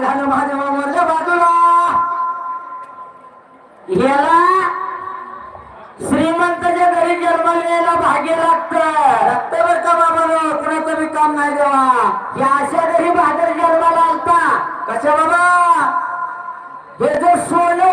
काय झालं महादेवा मोरच्या बाजूला. याला श्रीमंताच्या घरी जन्माला यायला भाग्य लागत. लागत बर का बाबा कुणाचं बी काम नाही देवा. या अशा घरी भादर जन्माला आलता. कशा बाबा? हे जर सोनं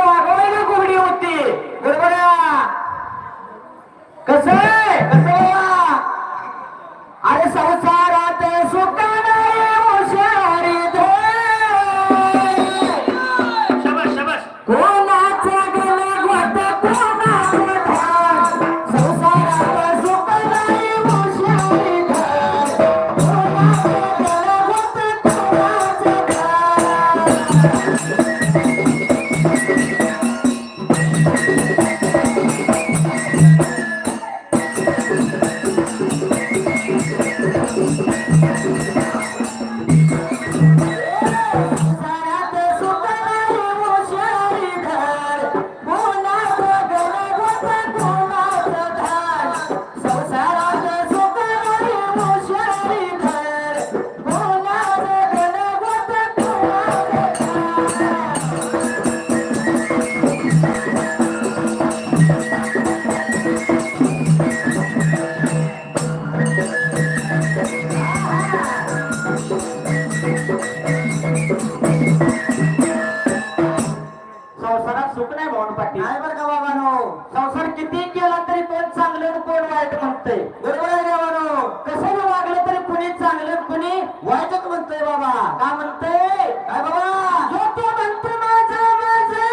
संसारात सुख नाही भाऊन पाटील. नाही बरं का बाबानो. संसार किती केला तरी कोण चांगलं आणि कोण वाईट म्हणतंय. बरोबर आहे देवानो कसं वागलं तरी कुणी चांगलं आणि कुणी वाईटच म्हणतंय बाबा. का म्हणतंय? काय बाबा? जो तो म्हणतो माझं माझं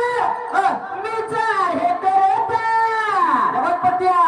मीच आहे करता नवतपत्या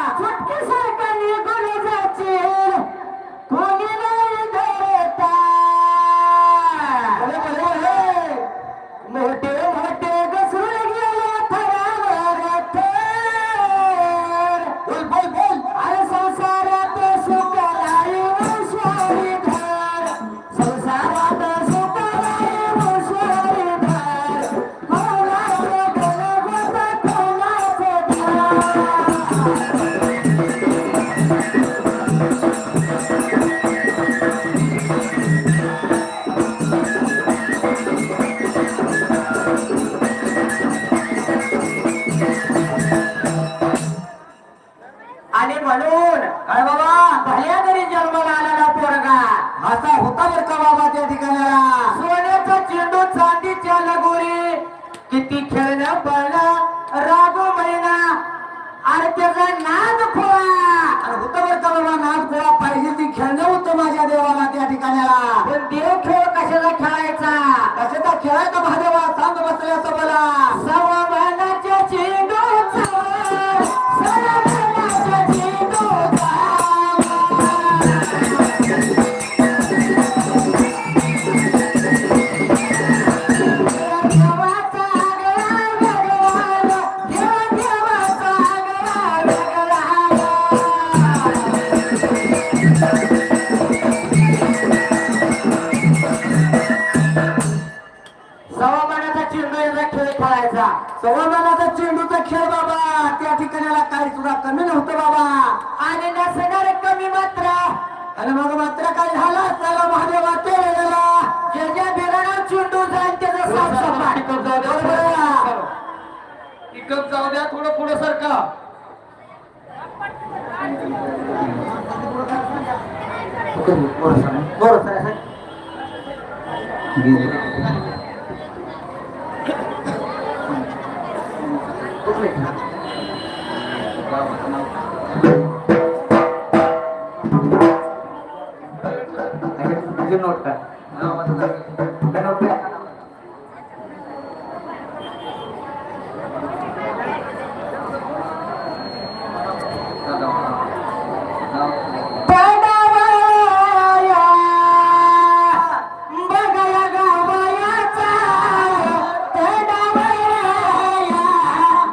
म्हणून बाबा भल्या घरी जन्माला आलेला पोरगा. असा होता बर का नव्हतं बाबा. आणि नसणार कमी मात्रा. आणि मग मात्र काय झाला? त्याला महादेवा ते वेळेला जे ज्या बिराणा चेंडू जाईल त्याचा साफ आहे. इकडं जाऊ द्या थोडं पुढं सरका. बरोबर सर নোটটা